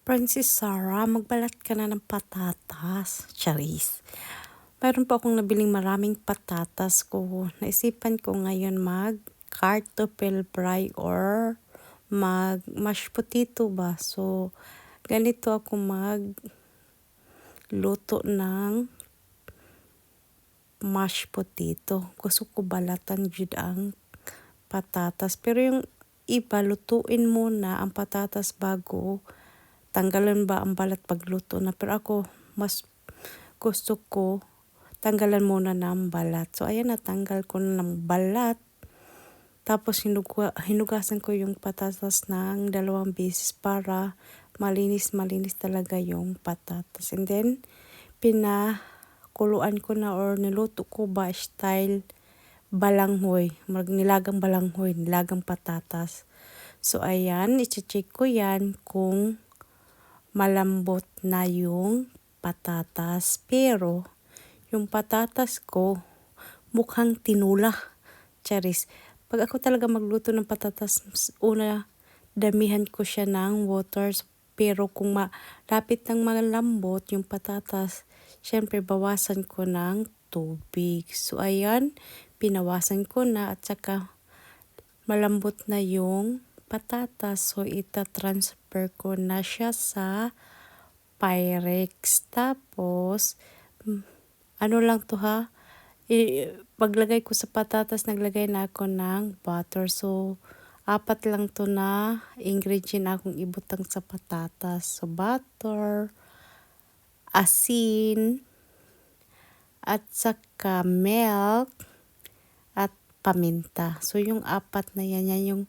Princess Sarah, magbalat ka na ng patatas. Charis. Mayroon po akong nabiling maraming patatas ko. Naisipan ko ngayon mag cartopel fry or mag mashed potato ba. So, ganito ako mag luto ng mashed potato. Gusto ko balatan jud ang patatas. Pero yung iba, lutuin muna ang patatas bago tanggalan ba ang balat pagluto na. Pero ako, mas gusto ko tanggalan muna ng balat. So, ayan, natanggal ko na ng balat. Tapos, hinuga, hinugasan ko yung patatas ng dalawang beses para malinis-malinis talaga yung patatas. And then, pinakuluan ko na or niluto ko ba style balanghoy. Nilagang balanghoy, nilagang patatas. So, ayan, iche-check ko yan kung malambot na yung patatas. Pero, yung patatas ko, mukhang tinula. Charis. Pag ako talaga magluto ng patatas, una, damihan ko siya ng water. Pero kung malapit ng malambot yung patatas, syempre bawasan ko ng tubig. So, ayan, pinawasan ko na at saka malambot na yung patatas. So, ita-transfer ko na siya sa Pyrex. Tapos, ano lang to ha? I, paglagay ko sa patatas, naglagay na ako ng butter. So, apat lang to na ingredient akong ibutang sa patatas. So, butter, asin, at saka milk, at paminta. So, yung apat na yan, yan yung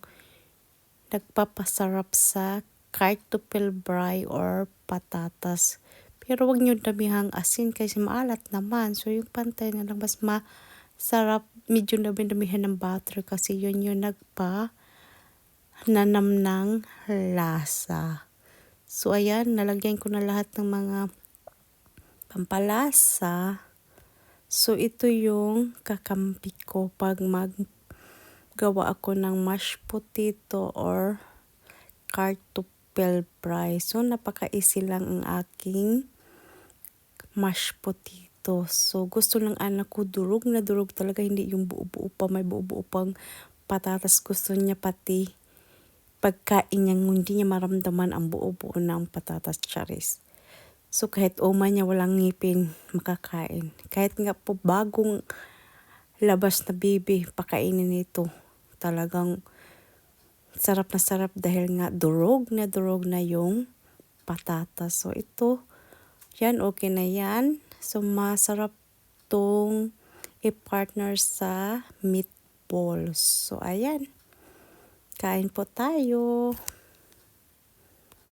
nagpapasarap sa kartopel fry or patatas. Pero wag nyo damihang asin kasi maalat naman. So yung pantay na lang mas masarap. Medyo dami-damihan ng butter kasi yun yung nagpa nanam ng lasa. So ayan, nalagyan ko na lahat ng mga pampalasa. So ito yung kakampi ko pag maggawa ako ng mashed potato or kartopel fry. So napaka-easy lang ang aking mashed potato. So, gusto ng anak ko durog na durog talaga. Hindi yung buo-buo pa. May buo-buo pang patatas. Gusto niya pati pagkain niya. Hindi niya maramdaman ang buo-buo ng patatas charis. So, kahit uma niya walang ngipin, makakain. Kahit nga po bagong labas na baby, pakainin ito. Talagang sarap na sarap dahil nga durog na durog na yung patatas. So, ito, yan, okay na yan. So, masarap tong i-partner sa meatballs. So, ayan. Kain po tayo.